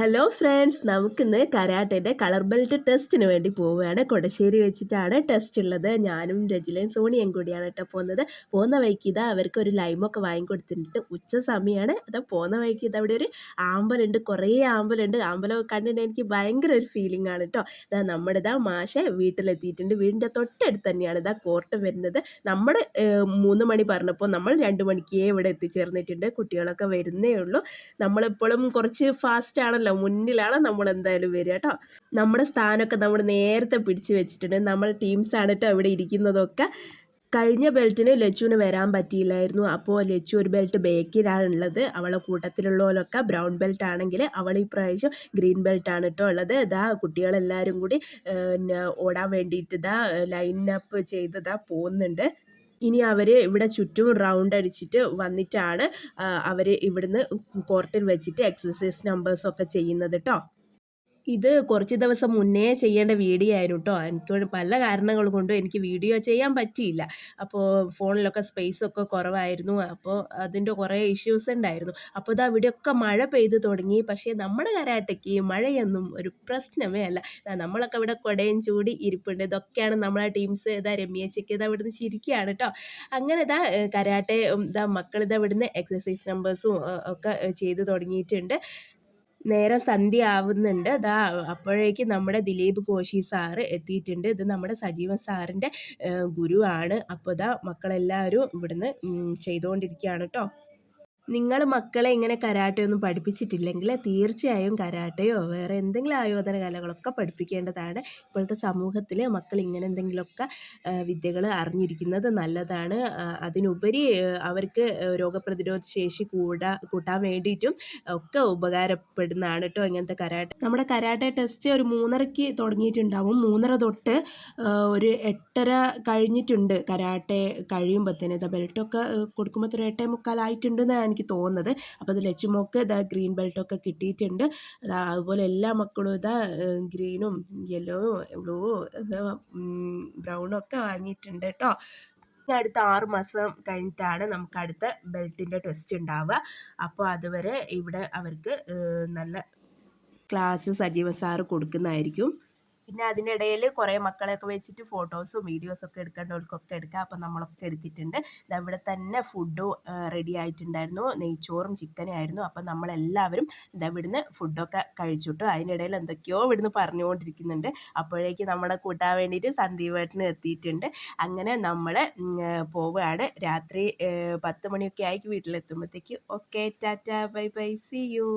Hello friends നമുക്കിന്ന് കരാട്ടേന്റെ colour belt ടെസ്റ്റിന് വേണ്ടി പോവുകയാണ്. കൊടശ്ശേരി വെച്ചിട്ടാണ് ടെസ്റ്റ് ഉള്ളത്. ഞാനും രജിലയും സോണിയും കൂടിയാണ് കേട്ടോ പോകുന്നത്. പോകുന്ന വഴിക്ക് ഇതാ അവർക്ക് ഒരു ലൈമൊക്കെ വാങ്ങിക്കൊടുത്തിട്ടുണ്ട്. ഉച്ച സമയമാണ് അതാ പോകുന്ന വഴിക്ക് ഇത് അവിടെ ഒരു ആമ്പലുണ്ട്. കുറേ ആമ്പലുണ്ട്. ആമ്പലൊക്കെ കണ്ടിട്ട് എനിക്ക് ഭയങ്കര ഒരു ഫീലിംഗ് ആണ് കേട്ടോ. ഇതാ നമ്മുടെ ഇതാ മാഷ വീട്ടിലെത്തിയിട്ടുണ്ട്. വീടിന്റെ തൊട്ടടുത്ത് തന്നെയാണ് ഇതാ കോർട്ട് വരുന്നത്. നമ്മൾ മൂന്ന് മണി പറഞ്ഞപ്പോൾ നമ്മൾ രണ്ട് മണിക്കേ ഇവിടെ എത്തിച്ചേർന്നിട്ടുണ്ട്. കുട്ടികളൊക്കെ വരുന്നേ ഉള്ളൂ. നമ്മളിപ്പോഴും കുറച്ച് ഫാസ്റ്റ് ആണല്ലോ മുന്നിലാണ് നമ്മൾ എന്തായാലും വരിക കേട്ടോ. നമ്മുടെ സ്ഥാനമൊക്കെ നമ്മൾ നേരത്തെ പിടിച്ചു വെച്ചിട്ടുണ്ട്. നമ്മൾ ടീംസാണ് കേട്ടോ ഇവിടെ ഇരിക്കുന്നതൊക്കെ. കഴിഞ്ഞ ബെൽറ്റിന് ലച്ചുവിന് വരാൻ പറ്റിയില്ലായിരുന്നു. അപ്പോൾ ലച്ചു ഒരു ബെൽറ്റ് ബേക്കിലാണ് ഉള്ളത് അവളെ കൂട്ടത്തിലുള്ളവരൊക്കെ ബ്രൗൺ ബെൽറ്റ് ആണെങ്കിൽ അവൾ ഈ പ്രാവശ്യം ഗ്രീൻ ബെൽറ്റ് ആണ് കേട്ടോ ഉള്ളത്. ഇതാ കുട്ടികളെല്ലാവരും കൂടി ഓടാൻ വേണ്ടിയിട്ട് ഇതാ ലൈനപ്പ് ചെയ്തതാ പോകുന്നുണ്ട് ഇനി അവർ ഇവിടെ ചുറ്റും റൗണ്ട് അടിച്ചിട്ട് വന്നിട്ടാണ് അവർ ഇവിടുന്ന് കോർട്ടിൽ വെച്ചിട്ട് എക്സസൈസ് നമ്പേഴ്സൊക്കെ ചെയ്യുന്നത് കേട്ടോ ഇത് കുറച്ച് ദിവസം മുന്നേ ചെയ്യേണ്ട വീഡിയോ ആയിരുന്നു കേട്ടോ എനിക്ക് പല കാരണങ്ങൾ കൊണ്ടും എനിക്ക് വീഡിയോ ചെയ്യാൻ പറ്റിയില്ല. അപ്പോൾ ഫോണിലൊക്കെ സ്പേസ് ഒക്കെ കുറവായിരുന്നു. അപ്പോൾ അതിന്റെ കുറേ ഇഷ്യൂസ് ഉണ്ടായിരുന്നു. അപ്പോൾ ഇതാ ഇവിടെയൊക്കെ മഴ പെയ്തു തുടങ്ങി. പക്ഷേ നമ്മുടെ കരാട്ടയ്ക്ക് മഴയൊന്നും ഒരു പ്രശ്നമേ അല്ല. നമ്മളൊക്കെ ഇവിടെ കൊടയും ചൂടി ഇരിപ്പുണ്ട്. ഇതൊക്കെയാണ് നമ്മളെ ടീംസ് ഇതാ രമ്യച്ചയ്ക്ക് ഇതാ ഇവിടുന്ന് ചിരിക്കുകയാണ് കേട്ടോ അങ്ങനെ ഇതാ കരാട്ടെ ഇതാ മക്കൾ ഇതാ ഇവിടുന്ന് എക്സസൈസ് നമ്പേഴ്സും ഒക്കെ ചെയ്തു തുടങ്ങിയിട്ടുണ്ട്. നേരെ സന്ധ്യ ആവുന്നുണ്ട് അതാ അപ്പോഴേക്ക് നമ്മുടെ ദിലീപ് കോശി സാറ് എത്തിയിട്ടുണ്ട്. ഇത് നമ്മുടെ സജീവൻ സാറിന്റെ ഗുരുവാണ്. അപ്പോൾ ഇതാ മക്കളെല്ലാവരും ഇവിടുന്ന് ചെയ്തുകൊണ്ടിരിക്കുകയാണ് കേട്ടോ. നിങ്ങൾ മക്കളെ ഇങ്ങനെ കരാട്ടെ ഒന്നും പഠിപ്പിച്ചിട്ടില്ലെങ്കിൽ തീർച്ചയായും കരാട്ടയോ വേറെ എന്തെങ്കിലും ആയോധന കലകളൊക്കെ പഠിപ്പിക്കേണ്ടതാണ്. ഇപ്പോഴത്തെ സമൂഹത്തിൽ മക്കൾ ഇങ്ങനെ എന്തെങ്കിലുമൊക്കെ വിദ്യകൾ അറിഞ്ഞിരിക്കുന്നത് നല്ലതാണ്. അതിനുപരി അവർക്ക് രോഗപ്രതിരോധ ശേഷി കൂടാ കൂട്ടാൻ വേണ്ടിയിട്ടും ഒക്കെ ഉപകാരപ്പെടുന്നതാണ് കേട്ടോ ഇങ്ങനത്തെ കരാട്ടെ. നമ്മുടെ കരാട്ടെ ടെസ്റ്റ് ഒരു മൂന്നരയ്ക്ക് തുടങ്ങിയിട്ടുണ്ടാവും. മൂന്നര തൊട്ട് ഒരു എട്ടര കഴിഞ്ഞിട്ടുണ്ട് കരാട്ടെ കഴിയുമ്പോഴത്തേന് ബെൽറ്റൊക്കെ കൊടുക്കുമ്പോൾ എട്ടേ മുക്കാലായിട്ടുണ്ടെന്നാണ് എനിക്ക് തോന്നുന്നത്. അപ്പോൾ ഇത് ലച്ചുമോക്ക് ഇതാ ഗ്രീൻ ബെൽറ്റൊക്കെ കിട്ടിയിട്ടുണ്ട്. അതുപോലെ എല്ലാ മക്കളും ഇതാ ഗ്രീനും യെല്ലോവും ബ്ലൂവും ബ്രൗണും ഒക്കെ വാങ്ങിയിട്ടുണ്ട് കേട്ടോ. അടുത്ത ആറ് മാസം കഴിഞ്ഞിട്ടാണ് നമുക്ക് അടുത്ത ബെൽറ്റിന്റെ ടെസ്റ്റ് ഉണ്ടാവുക. അപ്പോൾ അതുവരെ ഇവിടെ അവർക്ക് നല്ല ക്ലാസ് സജീവ സാറ് കൊടുക്കുന്നതായിരിക്കും. പിന്നെ അതിനിടയിൽ കുറേ മക്കളെയൊക്കെ വെച്ചിട്ട് ഫോട്ടോസും വീഡിയോസൊക്കെ എടുക്കേണ്ടവർക്കൊക്കെ എടുക്കാം. അപ്പം നമ്മളൊക്കെ എടുത്തിട്ടുണ്ട്. ഇവിടെ തന്നെ ഫുഡും റെഡി ആയിട്ടുണ്ടായിരുന്നു. നെയ്ച്ചോറും ചിക്കനും ആയിരുന്നു. അപ്പം നമ്മളെല്ലാവരും ഇവിടുന്ന് ഫുഡൊക്കെ കഴിച്ചിട്ടു. അതിനിടയിൽ എന്തൊക്കെയോ ഇവിടുന്ന് പറഞ്ഞുകൊണ്ടിരിക്കുന്നുണ്ട്. അപ്പോഴേക്ക് നമ്മളെ കൂട്ടാൻ വേണ്ടിയിട്ട് സന്ദീപ് സന്ദീപേട്ടന് എത്തിയിട്ടുണ്ട്. അങ്ങനെ നമ്മൾ പോവുകയാണ്. രാത്രി പത്ത് മണിയൊക്കെ ആയി വീട്ടിലെത്തുമ്പോഴത്തേക്ക് okay tata bye bye see you.